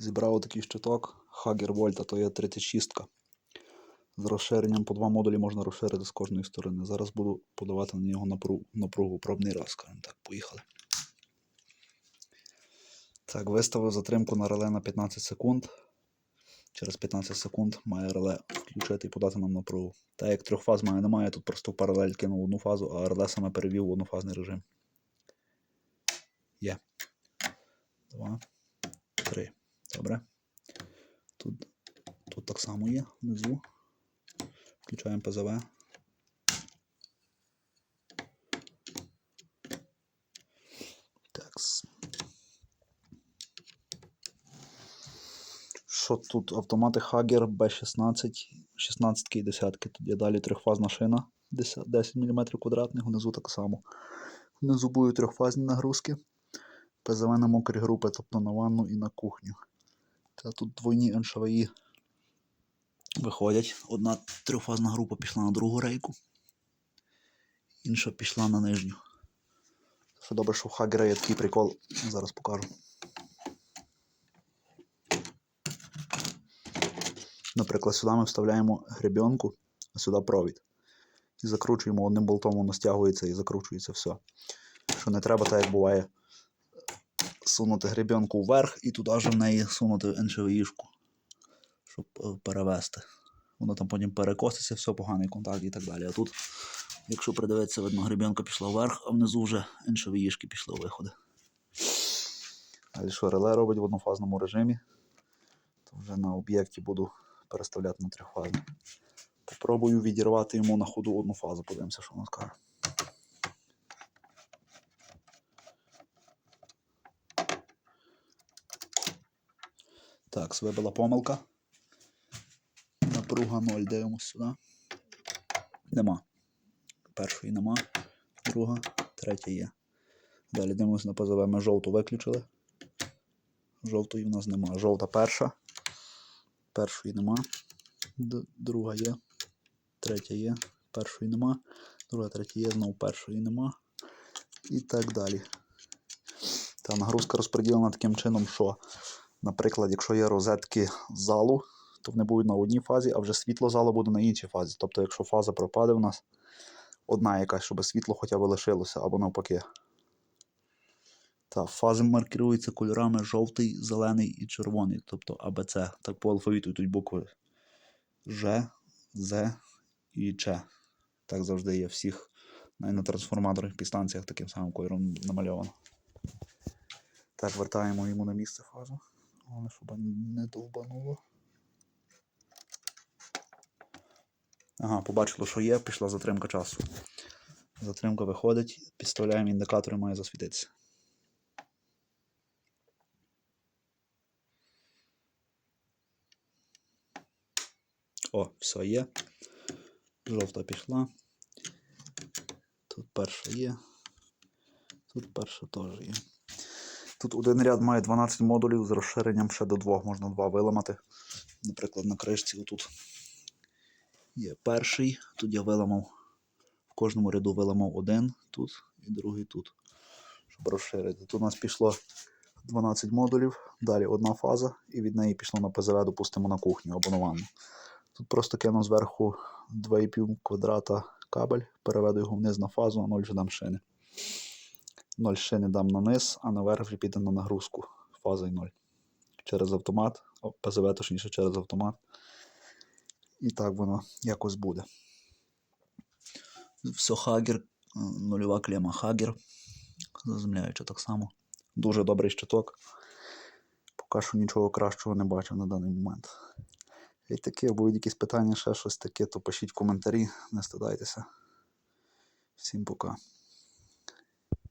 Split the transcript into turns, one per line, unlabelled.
Зібрав такий щиток Volta, то є 36. З розширенням по два модулі можна розширити з кожної сторони. Зараз буду подавати на нього напругу, напругу пробний раз, скажімо так, поїхали. Так, виставив затримку на реле на 15 секунд. Через 15 секунд має реле включити і подати нам напругу. Так як трьох фаз має немає, тут просто в паралель кинув одну фазу, а реле саме перевів в однофазний режим. Є. Два. Три. Добре. Тут, тут так само є внизу. Включаємо ПЗВ. Так. Що тут? Автомати Hager B16, 16 і 10. Тут є далі трьохфазна шина 10, 10 мм квадратних, внизу так само. Внизу будуть трьохфазні нагрузки. ПЗВ на мокрі групи, тобто на ванну і на кухню. Та тут двойні НШВІ виходять. Одна трьохфазна група пішла на другу рейку, інша пішла на нижню. Що добре, що в Хагера є такий прикол, зараз покажу. Наприклад, сюди ми вставляємо гребенку, а сюди провід. І закручуємо одним болтом, воно стягується і закручується все. Що не треба, так як буває, сунути гребенку вверх і туди вже в неї сунути НШВІшку, щоб е, перевести. Воно там потім перекоситься, все, поганий контакт і так далі. А тут, якщо придивитися, видно, гребенка пішла вверх, а внизу вже НШВІшки пішли виходи. Далі що реле робить в однофазному режимі, то вже на об'єкті буду переставляти на трьохфазний. Попробую відірвати йому на ходу одну фазу, подивимося, що воно скаже. Так, вибила помилка. Напруга 0, дивимося сюди. Нема. Першої нема, друга, третя є. Далі дивимося на ПЗВ. Ми жовту виключили. Жовтої в нас нема. Жовта перша. Першої нема. Друга є. Третя є. Першої нема. Друга, третя є, знову першої нема. І так далі. Та нагрузка розподілена таким чином, що, наприклад, якщо є розетки залу, то вони будуть на одній фазі, а вже світло залу буде на іншій фазі. Тобто, якщо фаза пропаде в нас одна якась, щоб світло хоча б лишилося, або навпаки. Та фази маркируються кольорами жовтий, зелений і червоний, тобто АБЦ. Так по алфавіту йдуть букви Ж, З і Ч. Так завжди є всіх навіть на трансформаторних підстанціях таким самим кольором намальовано. Так, вертаємо йому на місце фазу. Головне, щоб не довбануло. Ага, побачило, що є, пішла затримка часу. Затримка виходить, підставляємо індикатор і має засвітитися. О, все є. Жовта пішла. Тут перша є. Тут перша теж є. Тут один ряд має 12 модулів з розширенням ще до двох. Можна два виламати. Наприклад, на кришці отут є перший. Тут я виламав. В кожному ряду виламав один тут і другий тут. Щоб розширити. Тут у нас пішло 12 модулів, далі одна фаза, і від неї пішло на ПЗВ, допустимо, на кухню або на ванну. Тут просто кину зверху 2,5 квадрата кабель, переведу його вниз на фазу, а 0 вже дам шини. 0 шини дам на низ, а наверх піде на нагрузку фазою 0. Через автомат, ПЗВ точніше через автомат. І так воно якось буде. Все хагер, е, нульова клема хагер. Заземляючи так само. Дуже добрий щиток. Поки що нічого кращого не бачив на даний момент. І таке, будуть якісь питання, ще щось таке, то пишіть в коментарі, не стидайтеся. Всім пока.